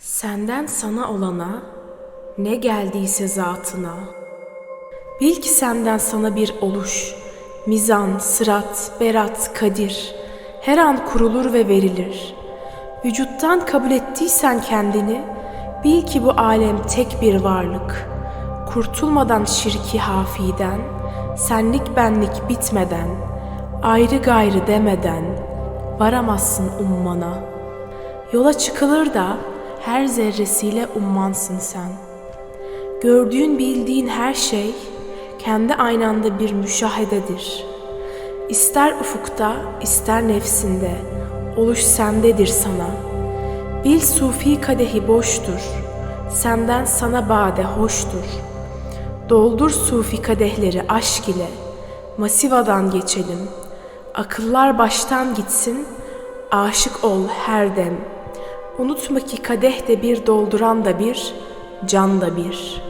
Senden sana olana, ne geldiyse zatına. Bil ki senden sana bir oluş, mizan, sırat, berat, kadir, her an kurulur ve verilir. Vücuttan kabul ettiysen kendini, bil ki bu alem tek bir varlık. Kurtulmadan şirki hafiden, senlik benlik bitmeden, ayrı gayrı demeden, varamazsın ummana. Yola çıkılır da her zerresiyle ummansın sen. Gördüğün bildiğin her şey kendi aynanda bir müşahededir. İster ufukta, ister nefsinde, oluş sendedir sana. Bil sufi kadehi boştur, senden sana bade hoştur. Doldur sufi kadehleri aşk ile, masivadan geçelim. Akıllar baştan gitsin, aşık ol her dem. Unutma ki kadeh de bir dolduran da bir, can da bir.''